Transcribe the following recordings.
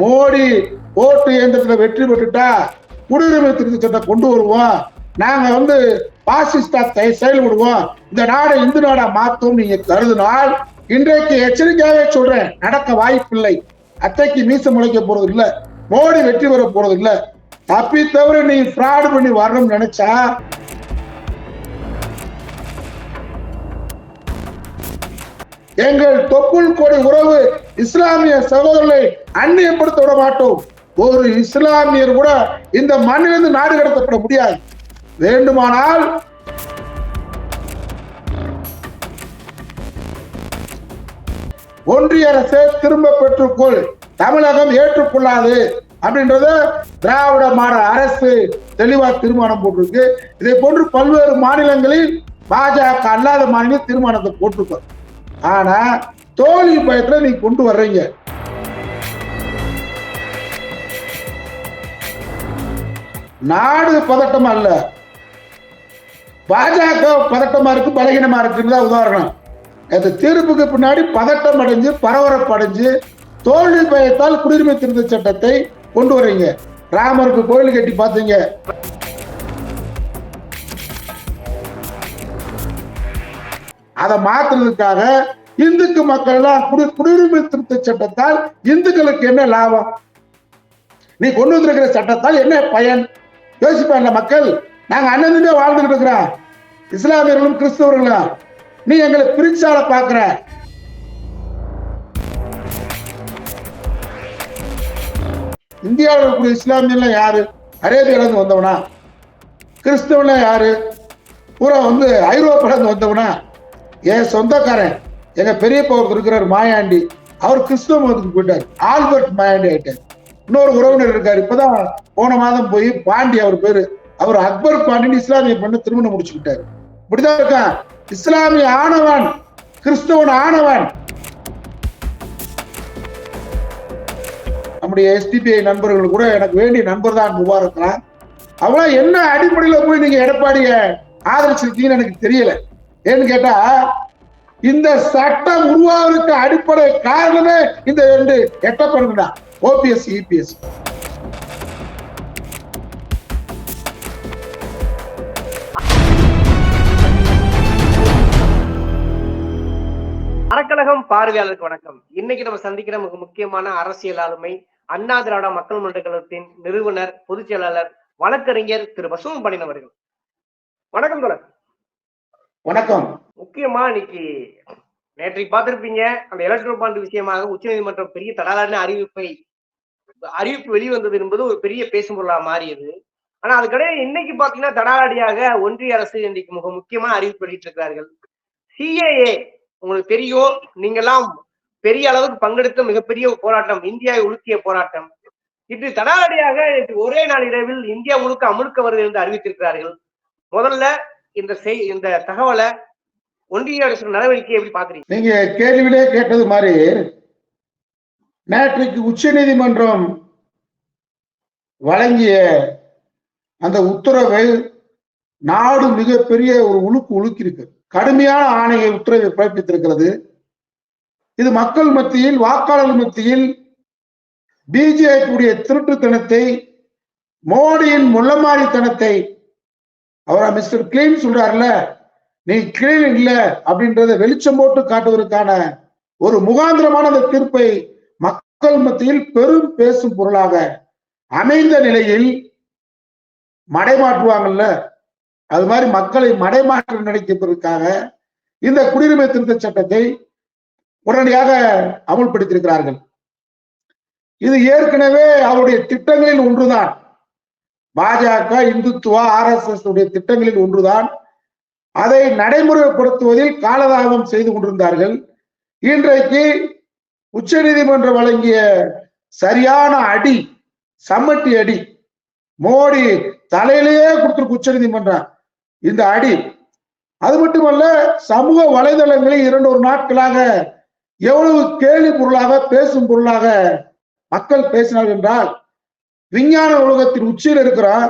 மோடி ஓட்டு இயந்திரத்துல வெற்றி பெற்றுட்டா குடியுரிமை திருத்த சட்டம் கொண்டு வருவோம். நாங்க வந்து பாசிஸ்டா செயல்படுவோம். இந்த நாடை இந்து நாடா மாத்தோம் நீங்க கருதினால் இன்றைக்கு எச்சரிக்கையாவே சொல்றேன் நடக்க வாய்ப்பில்லை. அத்தைக்கு மீச முளைக்க போறது இல்ல மோடி வெற்றி பெற போறது இல்ல. தப்பி தவிர நீ ஃப்ராடு பண்ணி வரணும்னு நினைச்சா எங்கள் தொப்புள் கொடி உறவு இஸ்லாமிய சகோதரர்களை அந்நியப்படுத்த விட மாட்டோம். ஒரு இஸ்லாமியர் கூட இந்த மண்ணிலிருந்து நாடு கடத்தப்பட முடியாது. வேண்டுமானால் ஒன்றிய அரசே திரும்ப பெற்றுக்கொள். தமிழகம் ஏற்றுக்கொள்ளாது. அப்படின்றத திராவிட மாட அரசு தெளிவா தீர்மானம் போட்டிருக்கு. இதை போன்று பல்வேறு மாநிலங்களில் பாஜக அல்லாத மாநிலம் தீர்மானத்தை போட்டிருக்கோம். ஆனா தோல்வி பயத்துல நீ கொண்டு வர்றீங்க. நாடு பதட்டம் அல்ல பாஜக பதட்டமா இருக்கு பலகீனமா இருக்குன்னு தான் உதாரணம். அந்த தீர்ப்புக்கு பின்னாடி பதட்டம் அடைஞ்சு பரபரப்பு அடைஞ்சு தோல்வி பயத்தால் குடியுரிமை திருத்த சட்டத்தை கொண்டு வர்றீங்க. ராமருக்கு கோயில் கட்டி பார்த்தீங்க. அதை மாத்துறதுக்காக இந்துக்கு மக்கள் எல்லாம் குடி குடியுரிமை திருத்த சட்டத்தால் இந்துக்களுக்கு என்ன லாபம்? நீ கொண்டு வந்திருக்கிற சட்டத்தால் என்ன பயன்? யோசிப்பாங்க மக்கள். நாங்க அண்ணன் வாழ்ந்துகிட்டு இருக்கிறோம். இஸ்லாமியர்களும் கிறிஸ்தவர்களும். நீ எங்களை பிரிச்சால பாக்குற இந்தியாவில் இருக்கக்கூடிய இஸ்லாமியர்லாம் யாரு? அரேபியால இருந்து வந்தவனா? கிறிஸ்தவன்லாம் யாரு? பூரா வந்து ஐரோப்பால இருந்து வந்தவனா? என் சொந்தக்காரன் எங்க பெரியப்பா ஒருத்தர் இருக்கிறார் மாயாண்டி. அவர் கிறிஸ்துவ மதத்துக்கு போயிட்டார். ஆல்பர்ட் மாயாண்டி ஆயிட்டார். இன்னொரு உறவினர் இருக்காரு. இப்பதான் போன மாதம் போய் பாண்டி அவர் பேரு அவர் அக்பர் பாண்டின்னு இஸ்லாமிய பண்ண திருமணம் முடிச்சுக்கிட்டாரு. இப்படிதான் இருக்கான். இஸ்லாமிய ஆணவன் கிறிஸ்தவன் ஆணவன். நம்முடைய எஸ்டிபிஐ நண்பர்கள் கூட எனக்கு வேண்டிய நண்பர் தான் முபாரக்லாம். அவளா என்ன அடிப்படையில போய் நீங்க எடப்பாடிய ஆதரிச்சிருக்கீங்கன்னு எனக்கு தெரியல. ஏன்னு கேட்டா இந்த சட்டம் உருவாவதற்கு அடிப்படை காரணமே இந்த ரெண்டு எட்டப்பன் தான் ஓபிஎஸ் இபிஎஸ் அறக்கழகம் பார்வையாளருக்கு வணக்கம். இன்னைக்கு நம்ம சந்திக்கிற மிக முக்கியமான அரசியல் ஆளுமை அண்ணா திராவிட மக்கள் முன்னேற்ற கழகத்தின் நிறுவனர் பொதுச் செயலாளர் வழக்கறிஞர் திரு வசுவம் பண்ணினவர்கள் வணக்கம் தொடர் வணக்கம். முக்கியமா இன்னைக்கு நேற்றைக்கு பார்த்திருப்பீங்க அந்த எலக்ட்ரோ பாண்ட் விஷயமாக உச்சநீதிமன்றம் பெரிய தடாலான அறிவிப்பை அறிவிப்பு வெளிவந்தது என்பது ஒரு பெரிய பேசும் பொருளா மாறியது. ஆனா அதுக்கிடையே இன்னைக்கு பாத்தீங்கன்னா தடாலடியாக ஒன்றிய அரசு இன்னைக்கு மிக முக்கியமான அறிவிப்பு வெளியிட்டிருக்கிறார்கள். சிஏஏ உங்களுக்கு தெரியும் நீங்கெல்லாம் பெரிய அளவுக்கு பங்கெடுத்த மிகப்பெரிய போராட்டம் இந்தியாவை உலுக்கிய போராட்டம். இன்று தடாலடியாக ஒரே நாள் இரவில் இந்தியா முழுக்க அமுழுக்க வருது என்று அறிவித்திருக்கிறார்கள். முதல்ல இந்த செய் இந்த தகவலை ஒன்றிய அரசு நடவடிக்கை எப்படி பாக்குறீங்க நீங்க கேள்வியிலே கேட்டது மாதிரி நேற்றைக்கு உச்ச நீதிமன்றம் வழங்கிய அந்த உத்தரவை நாடு மிகப்பெரிய ஒரு உழுக்கு உழுக்கியிருக்கு கடுமையான ஆணையை உத்தரவை பிறப்பித்திருக்கிறது. இது மக்கள் மத்தியில் வாக்காளர் மத்தியில் பிஜேபியுடைய திருட்டுத்தனத்தை மோடியின் முள்ளமாரித்தனத்தை அவரா மிஸ்டர் கிளீன் சொல்றாருல நீ கிளீன் இல்ல அப்படின்றத வெளிச்சம் போட்டு காட்டுவதற்கான ஒரு முகாந்திரமான அந்த தீர்ப்பை மக்கள் மத்தியில் பெரும் பேசும் பொருளாக அமைந்த நிலையில் மடைமாற்றுவாங்கல்ல அது மாதிரி மக்களை மடைமாற்ற நினைக்கிறதுக்காக இந்த குடியுரிமை திருத்த சட்டத்தை உடனடியாக அமுல்படுத்தியிருக்கிறார்கள். இது ஏற்கனவே அவருடைய திட்டங்களில் ஒன்றுதான். பாஜக இந்துத்துவா ஆர் எஸ் எஸ் உடைய திட்டங்களில் ஒன்றுதான். அதை நடைமுறைப்படுத்துவதில் காலதாமதம் செய்து கொண்டிருந்தார்கள். இன்றைக்கு உச்சநீதிமன்றம் வழங்கிய சரியான அடி சம்மட்டி அடி மோடி தலையிலேயே கொடுத்திருக்கு உச்சநீதிமன்றம் இந்த அடி அது மட்டுமல்ல சமூக வலைதளங்களில் இரண்டு ஒரு நாட்களாக எவ்வளவு கேலி பொருளாக பேசும் பொருளாக மக்கள் பேசினார்கள் என்றால் விஞ்ஞான உலகத்தின் உச்சியில் இருக்கிறோம்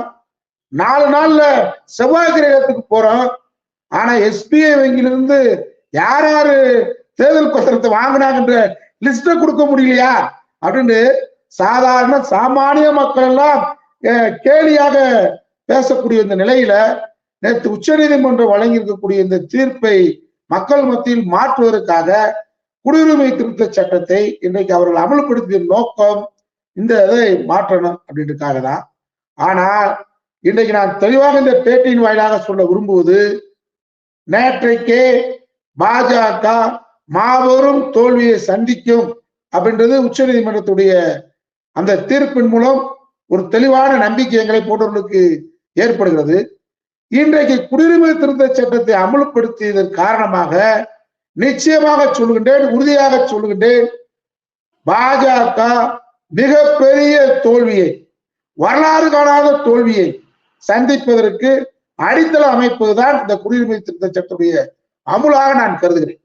நாலு நாள்ல செவ்வாய் கிரகத்துக்கு போறோம் ஆனா எஸ்பிஐ வங்கியிலிருந்து யார் யாரு தேர்தல் பத்திரத்தை வாங்கினாங்கன்ற லிஸ்ட கொடுக்க முடியலையா? அப்படின்னு சாதாரண சாமானிய மக்கள் எல்லாம் கேலியாக பேசக்கூடிய இந்த நிலையில நேற்று உச்சநீதிமன்றம் வழங்கியிருக்கக்கூடிய இந்த தீர்ப்பை மக்கள் மத்தியில் மாற்றுவதற்காக குடியுரிமை திருத்த சட்டத்தை இன்றைக்கு அவர்கள் அமல்படுத்திய நோக்கம் இந்த இதை மாற்றணும் அப்படின்றதுக்காக தான் ஆனால் இன்றைக்கு நான் தெளிவாக இந்த பேட்டியின் வாயிலாக சொல்ல விரும்புவது நேற்றைக்கே பாஜக மாபெரும் தோல்வியை சந்திக்கும் அப்படின்றது உச்சநீதிமன்றத்துடைய அந்த தீர்ப்பின் மூலம் ஒரு தெளிவான நம்பிக்கை எங்களை போன்றவர்களுக்கு ஏற்படுகிறது. இன்றைக்கு குடியுரிமை திருத்த சட்டத்தை அமல்படுத்தியதன் காரணமாக நிச்சயமாக சொல்லுகின்றேன் உறுதியாக சொல்லுகின்றேன் பாஜக மிகப்பெரிய தோல்வியை வரலாறு காணாத தோல்வியை சந்திப்பதற்கு அடித்தளம் அமைப்பதுதான் இந்த குடியுரிமை திருத்த சட்டத்துடைய அமுலாக நான் கருதுகிறேன்.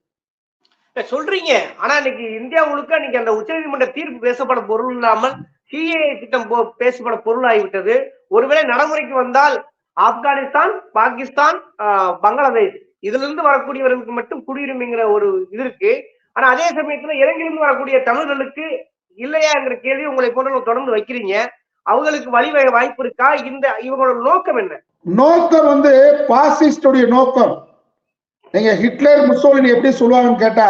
சொல்றீங்க. ஆனா இன்னைக்கு இந்தியா முழுக்க இன்னைக்கு அந்த உச்சநீதிமன்ற தீர்ப்பு பேசப்பட பொருள் இல்லாமல் சிஏஏ திட்டம் போ- பேசப்பட பொருள் ஆகிவிட்டது ஒருவேளை நடைமுறைக்கு வந்தால் ஆப்கானிஸ்தான் பாகிஸ்தான் ஆஹ், பங்களாதேஷ் இதுல இருந்து வரக்கூடியவர்களுக்கு மட்டும் குடியுரிமைங்கிற ஒரு இது இருக்கு. ஆனா அதே சமயத்துல இலங்கையிலிருந்து வரக்கூடிய தமிழர்களுக்கு இல்லையாங்கிற கேள்வி உங்களை போன்ற தொடர்ந்து வைக்கிறீங்க. அவங்களுக்கு வழி வாய்ப்பு இருக்கா? இந்த இவங்களோட நோக்கம் என்ன? நோக்கம் வந்து பாசிஸ்டுடைய நோக்கம். நீங்க ஹிட்லர் முசோலினி எப்படி சொல்லுவாங்கன்னு கேட்டா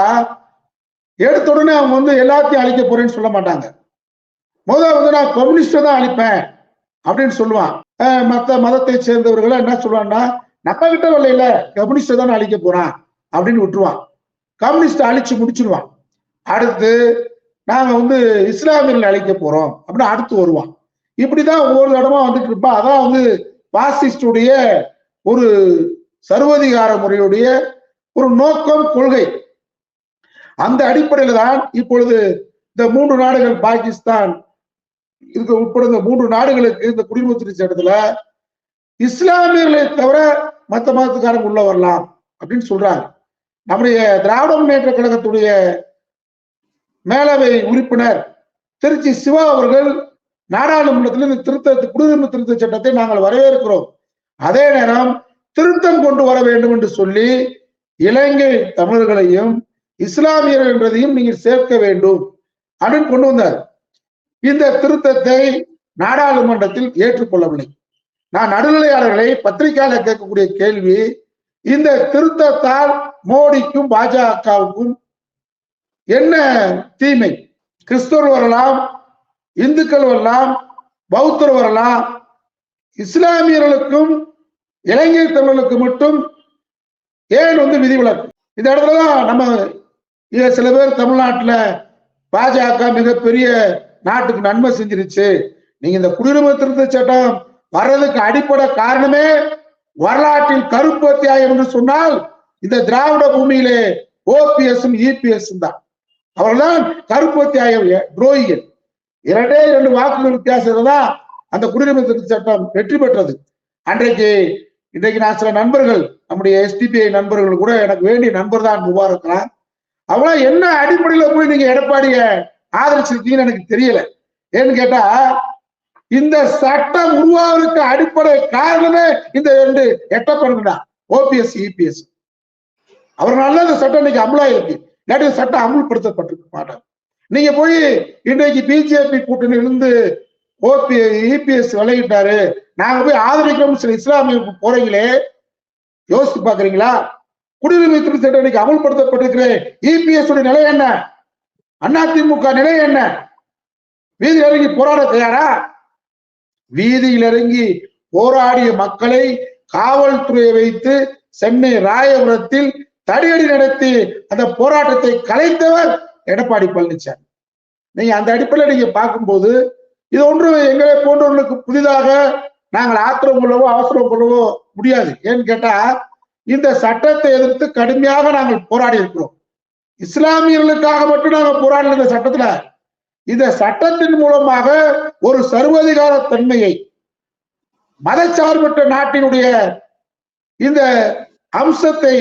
எடுத்த உடனே அவங்க வந்து எல்லாத்தையும் அழிக்க போறேன்னு சொல்ல மாட்டாங்க. முதல்ல வந்து நான் கம்யூனிஸ்ட தான் அழிப்பேன் அப்படின்னு சொல்லுவான். மத்த மதத்தை சேர்ந்தவர்களை என்ன சொல்லுவான்னா நம்ம கிட்ட வரல கம்யூனிஸ்ட தான் அழிக்க போறான் அப்படின்னு விட்டுருவான். கம்யூனிஸ்ட அழிச்சு முடிச்சிருவான். அடுத்து நாங்க வந்து இஸ்லாமியர்கள் அழைக்க போறோம் அப்படின்னு அடுத்து வருவான். இப்படிதான் ஒவ்வொரு இடமா வந்துட்டு இருப்பா. அதான் வந்து பாசிஸ்டுடைய ஒரு சர்வதிகார முறையுடைய ஒரு நோக்கம் கொள்கை. அந்த அடிப்படையில தான் இப்பொழுது இந்த மூன்று நாடுகள் பாகிஸ்தான் இருக்க உட்பட இந்த மூன்று நாடுகளுக்கு இந்த குடியுரிமை திருத்த சட்டத்துல இஸ்லாமியர்களை தவிர மத்த மதத்துக்காரங்க உள்ள வரலாம் அப்படின்னு சொல்றாங்க. நம்முடைய திராவிட முன்னேற்ற கழகத்துடைய மேலவை உறுப்பினர் திருச்சி சிவா அவர்கள் நாடாளுமன்றத்தில் இந்த திருத்த குடியுரிமை திருத்த சட்டத்தை நாங்கள் வரவேற்கிறோம். அதே நேரம் திருத்தம் கொண்டு வர வேண்டும் என்று சொல்லி இலங்கை தமிழர்களையும் இஸ்லாமியர்கள் என்றதையும் நீங்கள் சேர்க்க வேண்டும். அப்படின்னு கொண்டு வந்தார். இந்த திருத்தத்தை நாடாளுமன்றத்தில் ஏற்றுக்கொள்ளவில்லை. நான் நடுநிலையாளர்களை பத்திரிகையாளர் கேட்கக்கூடிய கேள்வி இந்த திருத்தத்தால் மோடிக்கும் பாஜகவுக்கும் என்ன தீமை? கிறிஸ்தவர் வரலாம் இந்துக்கள் வரலாம் பௌத்தர் வரலாம். இஸ்லாமியர்களுக்கும் இலங்கை தமிழர்களுக்கு மட்டும் ஏன் வந்து விதிவிலக்கு இந்த இடத்துல தான் நம்ம சில பேர் தமிழ்நாட்டுல பாஜக மிகப்பெரிய நாட்டுக்கு நன்மை செஞ்சிருச்சு. நீங்க இந்த குடியுரிமை திருத்த சட்டம் வர்றதுக்கு அடிப்படை காரணமே வரலாற்றில் கருப்பு அத்தியாயம் என்று சொன்னால் இந்த திராவிட பூமியிலே ஓபிஎஸ் இபிஎஸ் தான். அவர்கள்தான் கருப்பு அத்தியாயம் துரோகிகள். இரண்டே இரண்டு வாக்குகள் வித்தியாசத்துல தான் அந்த குடியுரிமை திருத்த சட்டம் வெற்றி பெற்றது. அன்றைக்கு இன்றைக்கு நான் சில நண்பர்கள் நம்முடைய எஸ்டிபிஐ நண்பர்கள் கூட எனக்கு வேண்டிய நண்பர் தான் முபாரக்கலாம் அவங்க என்ன அடிப்படையில போய் நீங்க எடப்பாடிய ஆதரிச்சிருக்கீங்கன்னு எனக்கு தெரியல. ஏன்னு கேட்டா இந்த சட்டம் உருவாவதற்கு அடிப்படை காரணமே இந்த ரெண்டு எட்டப்படுங்க ஓபிஎஸ் இபிஎஸ் அவர்களால இந்த சட்டம் இன்னைக்கு அமலா இருக்கு நேற்று சட்டம் அமுல்படுத்தப்பட்டிருக்க மாட்டார் நீங்க போய் இன்றைக்கு பிஜேபி கூட்டணியிலிருந்து ஓபி இபிஎஸ் விலகிட்டாரு. நாங்க போய் ஆதரிக்கிறோம் சில இஸ்லாமிய போறீங்களே. யோசித்து பாக்குறீங்களா? குடியுரிமை திருத்த சட்டம் இன்னைக்கு அமல்படுத்தப்பட்டிருக்கிற. இபிஎஸ் உடைய நிலை என்ன? அதிமுக நிலை என்ன? வீதியில் இறங்கி போராட தயாரா? வீதியில் இறங்கி போராடிய மக்களை காவல்துறையை வைத்து சென்னை ராயபுரத்தில் தடியடி நடத்தி அந்த போராட்டத்தை கலைத்தவர் எடப்பாடி பழனிசாமி. நீங்க அந்த அடிப்படையில் நீங்க பார்க்கும்போது இது ஒன்று எங்களை போன்றவர்களுக்கு புதிதாக நாங்கள் ஆத்திரம் கொள்ளவோ அவசரம் கொள்ளவோ முடியாது. ஏன்னு கேட்டா இந்த சட்டத்தை எதிர்த்து கடுமையாக நாங்கள் போராடி இருக்கிறோம். இஸ்லாமியர்களுக்காக மட்டும் நாங்கள் போராடின இந்த சட்டத்துல. இந்த சட்டத்தின் மூலமாக ஒரு சர்வதிகார தன்மையை மதச்சார்பற்ற நாட்டினுடைய இந்த அம்சத்தை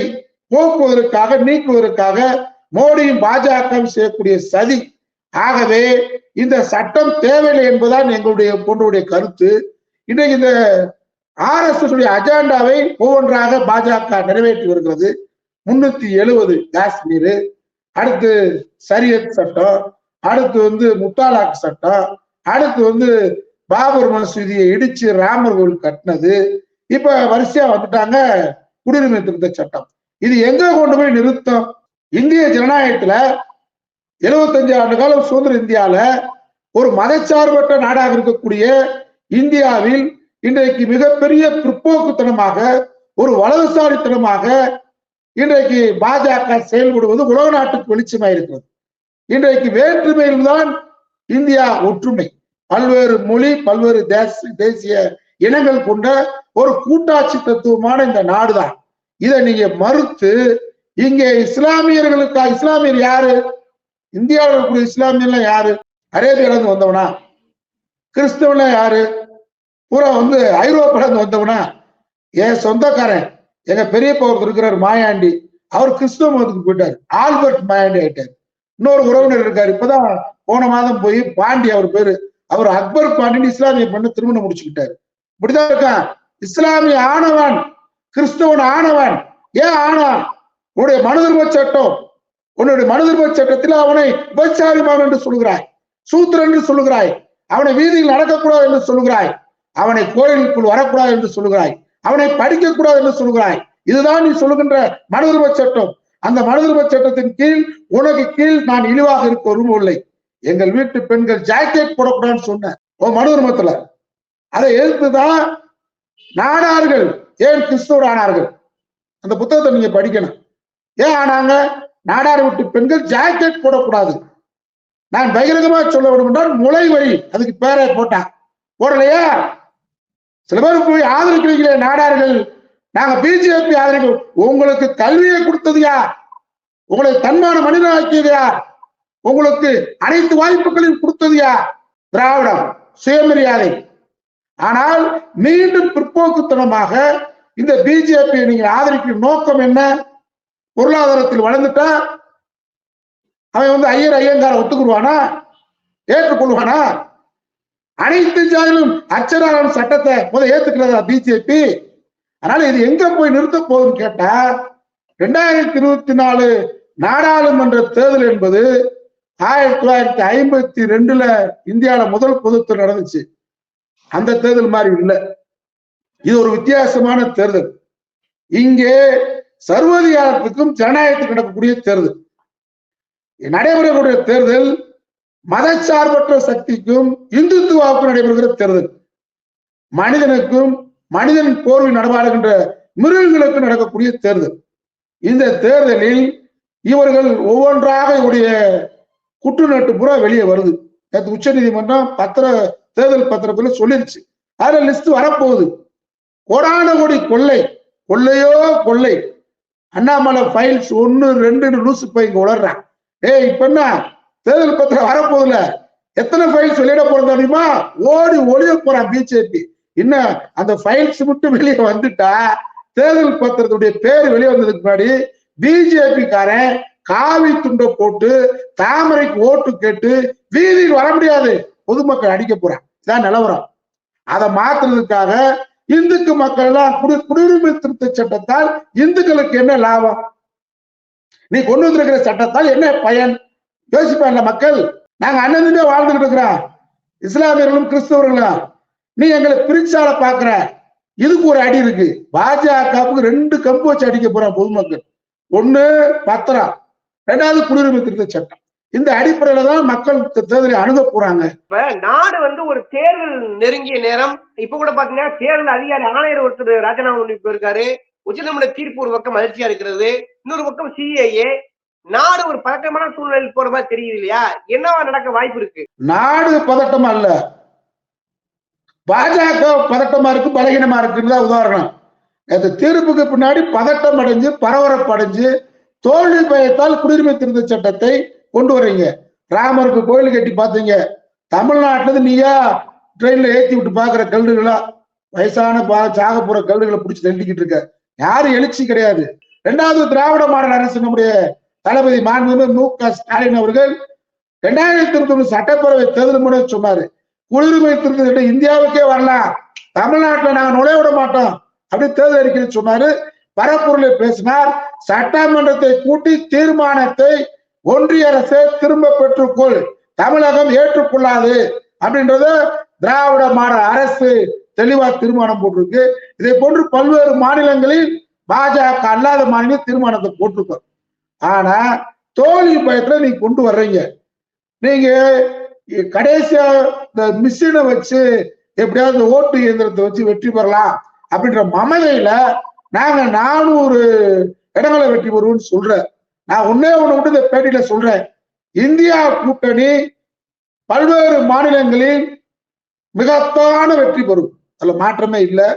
போக்குவதற்காக நீக்குவதற்காக மோடியும் பாஜகவும் செய்யக்கூடிய சதி. ஆகவே இந்த சட்டம் தேவையில்லை என்பதுதான் எங்களுடைய போன்றவுடைய கருத்து. இன்றைக்கு இந்த ஆர் எஸ் அஜெண்டாவை ஒவ்வொன்றாக பாஜக நிறைவேற்றி வருகிறது. முன்னூத்தி எழுபது காஷ்மீர் அடுத்து சரியத் சட்டம் அடுத்து வந்து முத்தாலாக் சட்டம் அடுத்து வந்து பாபர் மசூதியை இடிச்சு ராமர் கோவில் கட்டினது. இப்ப வரிசையா வந்துட்டாங்க குடியுரிமை திருத்த சட்டம். இது எங்க கொண்டு போய் நிறுத்தம். இந்திய ஜனநாயகத்துல 75 ஆண்டு காலம் சுதந்திர இந்தியால ஒரு மதச்சார்பற்ற நாடாக இருக்கக்கூடிய இந்தியாவில் இன்றைக்கு மிகப்பெரிய பிற்போக்குத்தனமாக ஒரு வலதுசாரித்தனமாக இன்றைக்கு பாஜக செயல்படுவது உலக நாட்டுக்கு வெளிச்சமாக இருக்கிறது. இன்றைக்கு வேற்றுமையில்தான் இந்தியா ஒற்றுமை. பல்வேறு மொழி பல்வேறு தேச தேசிய இனங்கள் கொண்ட ஒரு கூட்டாட்சி தத்துவமான இந்த நாடுதான். இதை நீங்க மறுத்து இங்கே இஸ்லாமியர்களுக்கா இஸ்லாமியர் யாரு? இந்தியாவில் இருக்கக்கூடிய இஸ்லாமியர்லாம் யாரு? அரேபியாலேருந்து வந்தவனா? கிறிஸ்தவன்லாம் யாரு? பூரா வந்து ஐரோப்பாலேருந்து வந்தவனா? என் சொந்தக்காரன் எங்க பெரியப்பா ஒருத்தர் இருக்கிறார் மாயாண்டி. அவர் கிறிஸ்தவ மதத்துக்கு போயிட்டார். ஆல்பர்ட் மாயாண்டி ஆயிட்டார். இன்னொரு உறவினர் இருக்காரு. இப்பதான் போன மாதம் போய் பாண்டி அவர் பேரு அவர் அக்பர் பாண்டின்னு இஸ்லாமிய பண்ண திருமணம் முடிச்சுக்கிட்டாரு. இப்படிதான் இருக்கான். இஸ்லாமிய ஆனவன் கிறிஸ்தவன் ஆனவன் ஏன் ஆனான் உன்னுடைய மனுதர்ம சட்டம். உன்னுடைய மனுதர்ம சட்டத்தில் அவனை விபச்சாரிமான் என்று சொல்லுகிறாய். சூத்திரன் என்று சொல்லுகிறாய். அவனை வீதியில் நடக்கக்கூடாது என்று சொல்லுகிறாய். அவனை கோயிலுக்குள் வரக்கூடாது என்று சொல்லுகிறாய். அவனை படிக்கக்கூடாது என்று சொல்லுகிறாய். இதுதான் நீ சொல்லுகின்ற மனுதர்ம சட்டம். அந்த மனுதர்ம சட்டத்தின் கீழ் உனக்கு கீழ் நான் இழிவாக இருக்க விரும்பவில்லை எங்கள் வீட்டு பெண்கள் ஜாக்கெட் போடக்கூடாதுன்னு சொன்னேன். உன் மனுதர்மத்துல அதை எதிர்த்துதான் நாடார்கள். ஏன் கிறிஸ்துவர் ஆனார்கள். அந்த புத்தகத்தை நீங்க படிக்கணும். ஏன் ஆனாங்க? நாடார் விட்டு பெண்கள் ஜாக்கெட் போடக்கூடாது. நான் பகிரங்கமா சொல்ல வேண்டும் என்றால் முளை வரி அதுக்கு பேரை போட்டான் போடலையா? சில பேர் போய் ஆதரிக்கிறீங்களே நாடார்கள். நாங்க பிஜேபி ஆதரிக்கிறோம். உங்களுக்கு கல்வியை கொடுத்தது யார்? உங்களை தன்மான மனிதன் யார்? உங்களுக்கு அனைத்து வாய்ப்புகளையும் கொடுத்தது யார்? திராவிடம் சுயமரியாதை. ஆனால் மீண்டும் பிற்போக்குத்தனமாக இந்த பிஜேபி நீங்க ஆதரிக்கும் நோக்கம் என்ன? பொருளாதாரத்தில் வளர்ந்துட்டா? அவன் வந்து ஐயர் ஐயங்கார ஒத்துக்குருவானா? ஏற்றுக்கொள்வானா? அனைத்து ஜாதியிலும் அச்சராளன் சட்டத்தை முதல் ஏத்துக்கிறதா பிஜேபி அதனால இது எங்க போய் நிறுத்த போகுதுன்னு கேட்டா ரெண்டாயிரத்தி இருபத்தி நாலு நாடாளுமன்ற தேர்தல் என்பது ஆயிரத்தி தொள்ளாயிரத்தி ஐம்பத்தி ரெண்டுல இந்தியாவில முதல் பொதுத்தேர்தல் நடந்துச்சு. அந்த தேர்தல் மாதிரி இல்லை. இது ஒரு வித்தியாசமான தேர்தல். இங்கே சர்வதிகாரத்துக்கும் ஜனநாயகத்துக்கும் நடக்கக்கூடிய தேர்தல். நடைபெறக்கூடிய தேர்தல் மதச்சார்பற்ற சக்திக்கும் இந்துத்துவாவுக்கும் நடைபெறுகிற தேர்தல். மனிதனுக்கும் மனிதன் போர்வில் நடமாடுகின்ற மிருகங்களுக்கும் நடக்கக்கூடிய தேர்தல். இந்த தேர்தலில் இவர்கள் ஒவ்வொன்றாக இவருடைய குற்றுநட்டு புற வெளியே வருது. நேற்று உச்ச நீதிமன்றம் பத்திர தேர்தல் பத்திரத்துல சொல்லிருச்சு. அதுல லிஸ்ட் வரப்போகுது. கோடான கோடி கொள்ளை. கொள்ளையோ கொள்ளை. அண்ணாமலை ஃபைல்ஸ் ஒன்னு ரெண்டுன்னு லூசு போய் இங்க உளர்றான். ஏய் இப்ப என்ன? தேர்தல் பத்திரம் வரப்போகுதுல. எத்தனை ஃபைல்ஸ் வெளியிட போறது தெரியுமா? ஓடி ஒளிய போறான் பிஜேபி இன்னும் அந்த ஃபைல்ஸ் மட்டும் வெளியே வந்துட்டா? தேர்தல் பத்திரத்துடைய பேர் வெளியே வந்ததுக்கு முன்னாடி பிஜேபிக்காரன் காவி துண்டை போட்டு தாமரைக்கு ஓட்டு கேட்டு வீதியில் வர முடியாது. பொதுமக்கள் அடிக்க போறான். இதான் நிலவரம். அதை மாத்துறதுக்காக இந்துக்கு மக்கள் எல்லாம் குடி குடியுரிமை திருத்த சட்டத்தால் இந்துக்களுக்கு என்ன லாபம்? நீ கொண்டு வந்திருக்கிற சட்டத்தால் என்ன பயன்? யோசிப்பாங்க மக்கள். நாங்க அண்ணனுமே வாழ்ந்துகிட்டு இருக்கிறோம். இஸ்லாமியர்களும் கிறிஸ்தவர்களும். நீ எங்களை பிரிச்சால பாக்குற. இதுக்கு ஒரு அடி இருக்கு. பாஜகவுக்கு ரெண்டு கம்பு வச்சு அடிக்க போறான் பொதுமக்கள். ஒண்ணு பத்திரம். ரெண்டாவது குடியுரிமை திருத்த சட்டம். இந்த அடிப்படையில தான் மக்கள் தேர்தலை அணுக போறாங்க. இப்ப நாடு வந்து ஒரு தேர்தல் நெருங்கிய நேரம். இப்ப கூட பாத்தீங்கன்னா தேர்தல் அதிகாரி ஆணையர் ஒருத்தர் ராஜினாமா பண்ணி போயிருக்காரு. உச்சநீதிமன்ற தீர்ப்பு ஒரு பக்கம் மகிழ்ச்சியா இருக்கிறது. இன்னொரு பக்கம் சிஏஏ நாடு ஒரு பதட்டமான சூழ்நிலையில் போற மாதிரி தெரியுது இல்லையா? என்னவா நடக்க வாய்ப்பு இருக்கு? நாடு பதட்டமா இல்ல. பாஜக பதட்டமா இருக்கு பலகீனமா இருக்குன்னு உதாரணம். அந்த தீர்ப்புக்கு பின்னாடி பதட்டம் அடைஞ்சு பரபரப்பு அடைஞ்சு தோல்வி பயத்தால் குடியுரிமை திருத்த சட்டத்தை கொண்டு வர்றீங்க. ராமருக்கு கோயில் கட்டி பார்த்தீங்க. தமிழ்நாட்டுல நீயா? ட்ரெயின்ல ஏத்தி விட்டு பாக்குற கல்லுகளா? வயசான பா சாக போற கல்லுகளை பிடிச்சி தள்ளிக்கிட்டு இருக்க. யாரும் எழுச்சி கிடையாது. ரெண்டாவது திராவிட மாடல் அரசு நம்முடைய தளபதி மாண்புமிகு மு க ஸ்டாலின் அவர்கள் ரெண்டாயிரத்தி இருபத்தி ஒண்ணு சட்டப்பேரவை தேர்தல் முறை சொன்னாரு. குளிர்மை திருத்த இந்தியாவுக்கே வரலாம். தமிழ்நாட்டுல நாங்க நுழைய விட மாட்டோம். அப்படி தேர்தல் அறிக்கை சொன்னாரு. பரப்பொருளை பேசினார். சட்டமன்றத்தை கூட்டி தீர்மானத்தை ஒன்றிய அரசு திரும்ப பெற்றுக்கொள். தமிழகம் ஏற்றுக்கொள்ளாது. அப்படின்றத திராவிட மாடல் அரசு தெளிவா தீர்மானம் போட்டிருக்கு. இதை போன்று பல்வேறு மாநிலங்களில் பாஜக அல்லாத மாநில தீர்மானத்தை போட்டிருக்கோம். ஆனா தோல்வி பயத்துல நீங்க கொண்டு வர்றீங்க. நீங்க கடைசியா இந்த மிஷினை வச்சு எப்படியாவது ஓட்டு இயந்திரத்தை வச்சு வெற்றி பெறலாம் அப்படின்ற மமதையில நாங்க நானூறு இடங்களை வெற்றி பெறுவோம்னு சொல்ற நான் ஒன்னே ஒண்ணு மட்டும் இந்த பேட்டியில சொல்றேன். இந்தியா கூட்டணி பல்வேறு மாநிலங்களில் மிகத்தான வெற்றி பெறும். அதுல மாற்றமே இல்லை.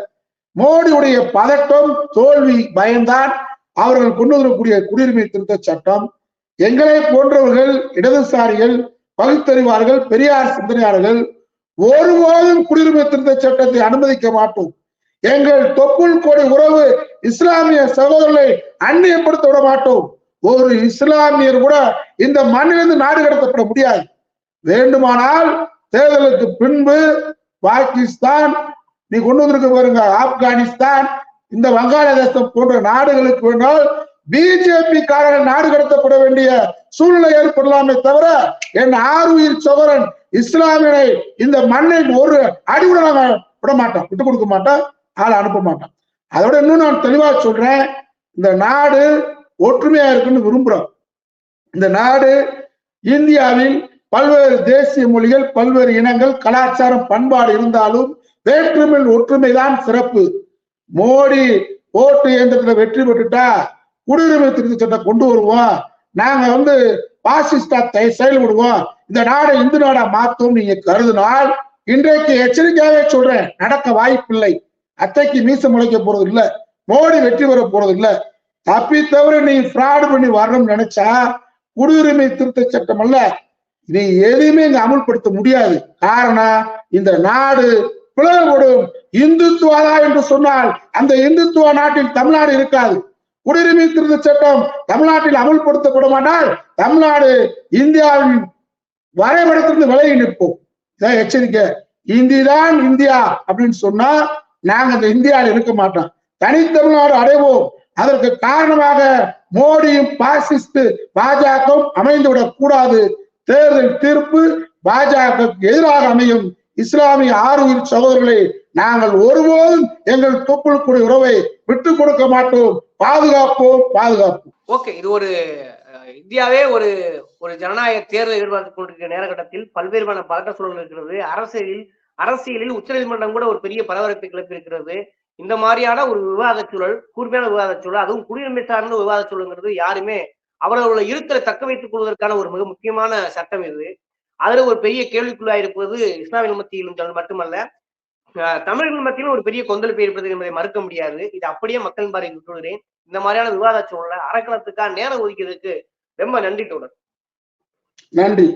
மோடியுடைய பதட்டம் தோல்வி பயம்தான் அவர்கள் கொண்டு வரக்கூடிய குடியுரிமை திருத்த சட்டம். எங்களை போன்றவர்கள் இடதுசாரிகள் பகுத்தறிவார்கள் பெரியார் சிந்தனையாளர்கள் ஒருபோதும் குடியுரிமை திருத்த சட்டத்தை அனுமதிக்க மாட்டோம். எங்கள் தொப்புள் கோடி உறவு இஸ்லாமிய சகோதரர்களை அந்நியப்படுத்த விட மாட்டோம். ஒரு இஸ்லாமியர் கூட இந்த மண்ணிலிருந்து நாடு கடத்தப்பட முடியாது. வேண்டுமானால் தேர்தலுக்கு பின்பு பாகிஸ்தான் நீ கொண்டு வந்திருக்க பாருங்க ஆப்கானிஸ்தான் இந்த வங்காளதேசம் போன்ற நாடுகளுக்கு வேண்டால் பிஜேபி காரர்கள் நாடு கடத்தப்பட வேண்டிய சூழ்நிலை ஏற்படலாமே தவிர என் ஆறுயிர் சோதரன் இஸ்லாமியனை இந்த மண்ணில் ஒரு அடி கூட விட மாட்டோம். விட்டு கொடுக்க மாட்டோம் ஆளை அனுப்ப மாட்டோம். அதோட இன்னும் நான் தெளிவா சொல்றேன் இந்த நாடு ஒற்றுமையா இருக்குன்னு விரும்புறோம். இந்த நாடு இந்தியாவில் பல்வேறு தேசிய மொழிகள் பல்வேறு இனங்கள் கலாச்சாரம் பண்பாடு இருந்தாலும் வேற்றுமையில் ஒற்றுமைதான் சிறப்பு. மோடி ஓட்டு இயந்திரத்துல வெற்றி பெற்றுட்டா குடியுரிமை திருத்த சட்டம் கொண்டு வருவோம். நாங்க வந்து பாசிஸ்டா செயல்படுவோம். இந்த நாடை இந்து நாடா மாத்தோம் நீங்க கருதினால் இன்றைக்கு எச்சரிக்கையாவே சொல்றேன் நடக்க வாய்ப்பில்லை. அத்தைக்கு மீச முளைக்க போறது இல்ல மோடி வெற்றி பெற போறது இல்லை தப்பி தவிர நீ ஃப்ராடு பண்ணி வரணும்னு நினைச்சா குடியுரிமை திருத்த சட்டம் அல்ல. நீ எதையுமே இங்க அமுல்படுத்த முடியாது. காரணம் இந்த நாடு பிளவுபடும். இந்துத்துவாதா என்று சொன்னால் அந்த இந்துத்துவ நாட்டில் தமிழ்நாடு இருக்காது. குடியுரிமை திருத்த சட்டம் தமிழ்நாட்டில் அமுல்படுத்தப்பட மாட்டால் தமிழ்நாடு இந்தியாவின் வரைபடத்திலிருந்து விலகி நிற்போம். இதான் எச்சரிக்கை. இந்திதான் இந்தியா அப்படின்னு சொன்னா நாங்க அந்த இந்தியாவில் இருக்க மாட்டோம். தனித்தமிழ்நாடு அடைவோம். அதற்கு காரணமாக மோடியும் பாசிஸ்ட் பாஜகவும் அமைந்துவிடக் கூடாது. தேர்தல் தீர்ப்பு பாஜக எதிராக அமையும். இஸ்லாமிய ஆறு சகோதரர்களை நாங்கள் ஒருபோதும் எங்கள் தொப்புளுக்குடைய உறவை விட்டுக் கொடுக்க மாட்டோம். பாதுகாப்போம் பாதுகாப்போம். ஓகே இது ஒரு இந்தியாவே ஒரு ஒரு ஜனநாயக தேர்தல் எதிர்பார்த்து கொண்டிருக்கிற நேரகட்டத்தில் பல்வேறுமான பதட்ட சூழல் இருக்கிறது. அரசியலில் அரசியலில் உச்சநீதிமன்றம் கூட ஒரு பெரிய பரபரப்பை கிளப்பியிருக்கிறது. இந்த மாதிரியான ஒரு விவாத சூழல் கூர்மையான விவாத சூழல் அதுவும் குடியுரிமை சார்ந்த விவாத சூழல்ங்கிறது யாருமே அவர்களோட இருத்தலை தக்க வைத்துக் கொள்வதற்கான ஒரு மிக முக்கியமான சட்டம் இது. அதுல ஒரு பெரிய கேள்விக்குள்ளாயிருப்பது இஸ்லாமிய மத்தியிலும் மட்டுமல்ல தமிழர்கள் மத்தியிலும் ஒரு பெரிய கொந்தளிப்பு ஏற்படுது என்பதை மறுக்க முடியாது. இது அப்படியே மக்கள் பாறை விட்டுவிடுகிறேன். இந்த மாதிரியான விவாத சூழலை அறக்கணத்துக்காக நேரம் ஒதுக்கியதுக்கு ரொம்ப நன்றி தொடர் நன்றி.